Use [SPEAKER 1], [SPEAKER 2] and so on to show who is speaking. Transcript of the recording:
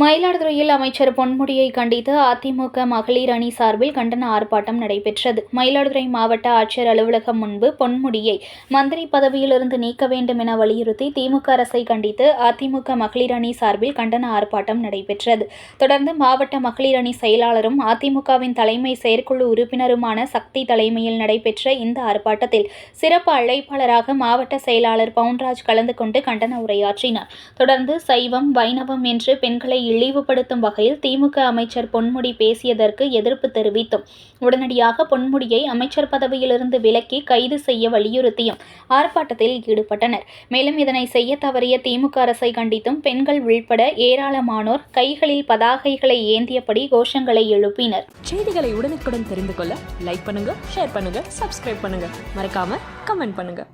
[SPEAKER 1] மயிலாடுதுறையில் அமைச்சர் பொன்முடியை கண்டித்து அதிமுக மகளிர் அணி சார்பில் கண்டன ஆர்ப்பாட்டம் நடைபெற்றது. மயிலாடுதுறை மாவட்ட ஆட்சியர் அலுவலகம் முன்பு பொன்முடியை மந்திரி பதவியிலிருந்து நீக்க வேண்டும் என வலியுறுத்தி திமுக அரசை கண்டித்து அதிமுக மகளிர் அணி சார்பில் கண்டன ஆர்ப்பாட்டம் நடைபெற்றது. தொடர்ந்து மாவட்ட மகளிர் அணி செயலாளரும் அதிமுகவின் தலைமை செயற்குழு உறுப்பினருமான சக்தி தலைமையில் நடைபெற்ற இந்த ஆர்ப்பாட்டத்தில் சிறப்பு அழைப்பாளராக மாவட்ட செயலாளர் பவுன்ராஜ் கலந்து கொண்டு கண்டன உரையாற்றினார். தொடர்ந்து சைவம் வைணவம் என்று பெண்களை இழிவுபடுத்தும் வகையில் திமுக அமைச்சர் பொன்முடி பேசியதற்கு எதிர்ப்பு தெரிவித்தும். உடனடியாக பொன்முடியை அமைச்சர் பதவியிலிருந்து விலக்கி கைது செய்ய வலியுறுத்தியும் ஆர்ப்பாட்டத்தில் ஈடுபட்டனர். மேலும் இதனை செய்ய தவறிய திமுக அரசை கண்டித்தும் பெண்கள் உள்பட ஏராளமானோர் கைகளில் பதாகைகளை ஏந்தியபடி கோஷங்களை எழுப்பினர்.
[SPEAKER 2] செய்திகளை உடனுக்குடன் தெரிந்து கொள்ள லைக் பண்ணுங்க ஷேர் பண்ணுங்க சப்ஸ்கிரைப் பண்ணுங்க. மறக்காம கமெண்ட் பண்ணுங்க.